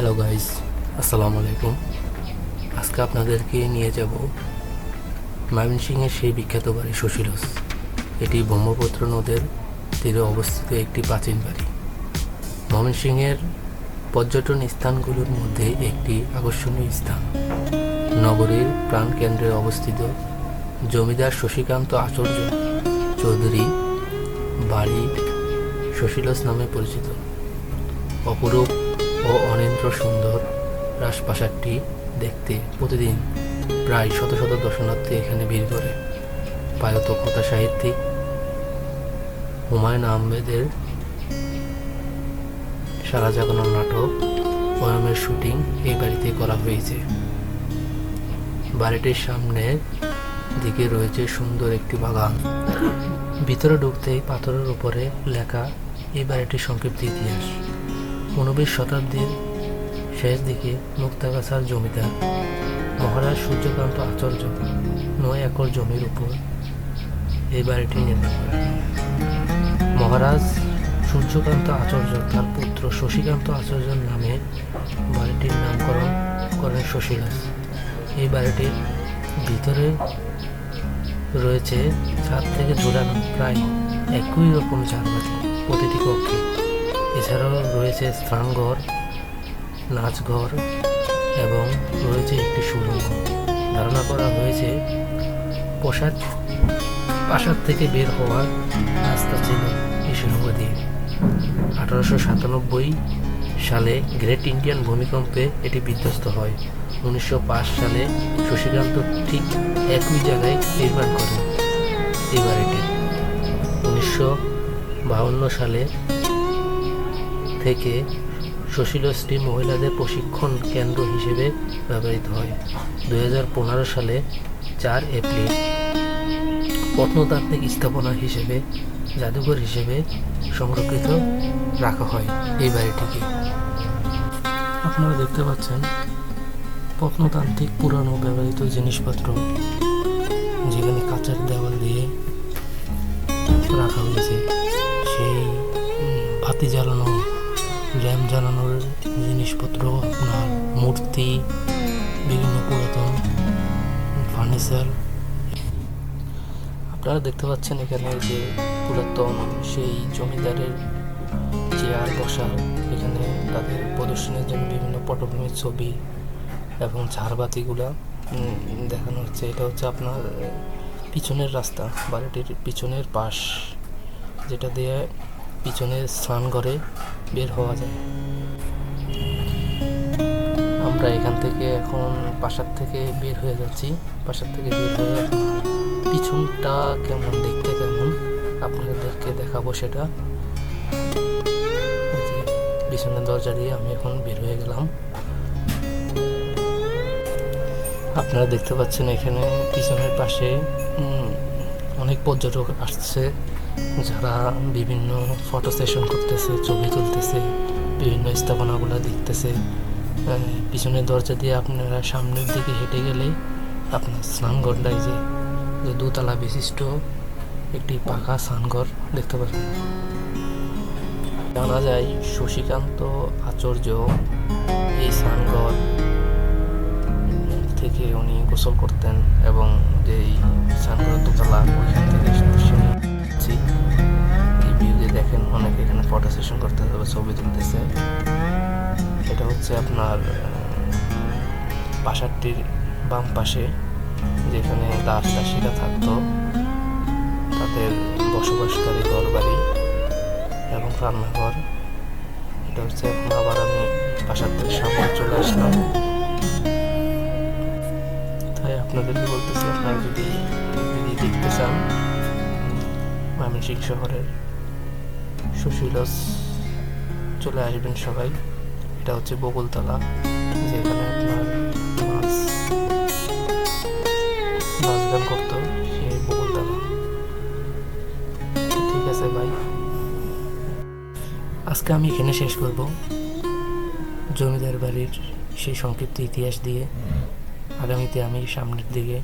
Hello guys আসসালামু আলাইকুম আজকে আপনাদেরকে নিয়ে যাব ময়মনসিংহের সেই বিখ্যাত বাড়ি সুশীলস এটি ব্রহ্মপুত্র নদের তীরে অবস্থিত একটি প্রাচীন বাড়ি। ময়মনসিংহের পর্যটন স্থানগুলোর মধ্যে একটি আকর্ষণীয় স্থান। নগরীর প্রাণকেন্দ্রে অবস্থিত জমিদার শশীকান্ত আচার্য চৌধুরী বাড়ি সুশীলস নামে পরিচিত। অপরূপ ও অনিন্দ্র সুন্দর রাজপ্রাসাদটি দেখতে প্রতিদিন প্রায় শত শত দর্শনার্থী এখানে ভিড় করে। পায়ত কথা সাহিত্যিক হুমায়ুন আহমেদের সারা জাগানো নাটক, ওয়ামের শুটিং এই বাড়িতে করা হয়েছে। বাড়িটির সামনের দিকে রয়েছে সুন্দর একটি বাগান। ভিতরে ঢুকতেই পাথরের উপরে লেখা এই বাড়িটির সংক্ষিপ্ত ইতিহাস। ঊনবিশ শতাব্দীর শেষ দিকে মুক্তাগাছার জমিদার মহারাজ সূর্যকান্ত আচার্য নয় একর জমির উপর এই বাড়িটি নির্মাণ করেন। মহারাজ সূর্যকান্ত আচার্য তার পুত্র শশীকান্ত আচার্যের নামে বাড়িটির নামকরণ করেন শশীলাস এই বাড়িটির ভিতরে রয়েছে ছাদ থেকে ঝুলানো প্রায় একই রকম চারবাতি প্রতিটি কক্ষে। এছাড়াও রয়েছে স্নানঘর নাচঘর এবং রয়েছে একটি সুরঙ্গ। ধারণা করা হয়েছে, প্রসাদ প্রাসাদ থেকে বের হওয়ার রাস্তা ছিল এই সুরঙ্গ দিয়ে। আঠারোশো সাতানব্বই সালে গ্রেট ইন্ডিয়ান ভূমিকম্পে এটি বিধ্বস্ত হয়। উনিশশো পাঁচ সালে শশীকান্ত ঠিক একই জায়গায় নির্মাণ করেন। এই বাড়িটি উনিশশো বাহান্ন সালে থেকে সুশীলশ্রী মহিলাদের প্রশিক্ষণ কেন্দ্র হিসেবে ব্যবহৃত হয়। দু হাজার পনেরো সালে চার এপ্রিল প্রত্নতাত্ত্বিক স্থাপনা হিসেবে, জাদুঘর হিসেবে সংরক্ষিত রাখা হয় এই বাড়িটিকে। আপনারা দেখতে পাচ্ছেন প্রত্নতান্ত্রিক পুরানো ব্যবহৃত জিনিসপত্র, যেখানে কাঁচের দেওয়াল দিয়ে রাখা হয়েছে। সেই বাতি জ্বালানো ল্যাম্প জ্বালানোর জিনিসপত্র, আপনার মূর্তি, বিভিন্ন পুরাতন ফার্নিচার। আপনারা দেখতে পাচ্ছেন এখানে যে পুরাতন সেই জমিদারের চেয়ার বসা। এখানে তাদের প্রদর্শনের জন্য বিভিন্ন পটভূমির ছবি এবং ঝাড়বাতিগুলা দেখানো হচ্ছে। এটা হচ্ছে আপনার পিছনের রাস্তা, বাড়িটির পিছনের পাশ। যেটা দিয়ে পিছনের স্নান ঘরে বের হওয়া যায়। আমরা এখান থেকে এখন পাশার থেকে বের হয়ে যাচ্ছি। পাশার থেকে বের হয়ে পিছনটা কেমন, দেখতে কেমন, আপনাদেরকে দেখাবো সেটা। পিছনের দরজা দিয়ে আমি এখন বের হয়ে গেলাম। আপনারা দেখতে পাচ্ছেন এখানে পিছনের পাশে অনেক পর্যটক আসছে। যারা বিভিন্ন ফটো সেশন করতেছে, ছবি তুলতেছে, বিভিন্ন স্থাপনাগুলো দেখতেছে পিছনের দরজা দিয়ে আপনারা সামনের দিকে হেঁটে গেলে আপনার স্নানঘরটাই যে দোতলা বিশিষ্ট একটি পাকা স্নানঘর দেখতে পাবেন জানা যায় শশীকান্ত আচার্য এই স্নানঘর থেকে উনি গোসল করতেন এবং যেই স্নানঘর দোতলা ওইখান থেকে এখানে করতে হবে, ছবি তুলতেছে। এটা হচ্ছে আপনার প্রাসাদটির বাম পাশে, যেখানে দাস দাসীরা থাকতো। তাদের বসবাসকারী ঘর বাড়ি এবং রান্নাঘর। এটা হচ্ছে এখন আবার আমি প্রাসাদের সামনে চলে আসলাম। তাই আপনাদেরকে বলতেছি, আপনারা যদি যদি দেখতে চান, ময়মনসিংহ শহরের সুশীলস চলে আসবেন সবাই। এটা হচ্ছে বকুলতলা, যেখানে করতো ঠিক আছে ভাই। আজকে আমি এখানে শেষ করব। জমিদার বাড়ির সেই সংক্ষিপ্ত ইতিহাস দিয়ে। আগামীতে আমি সামনের দিকে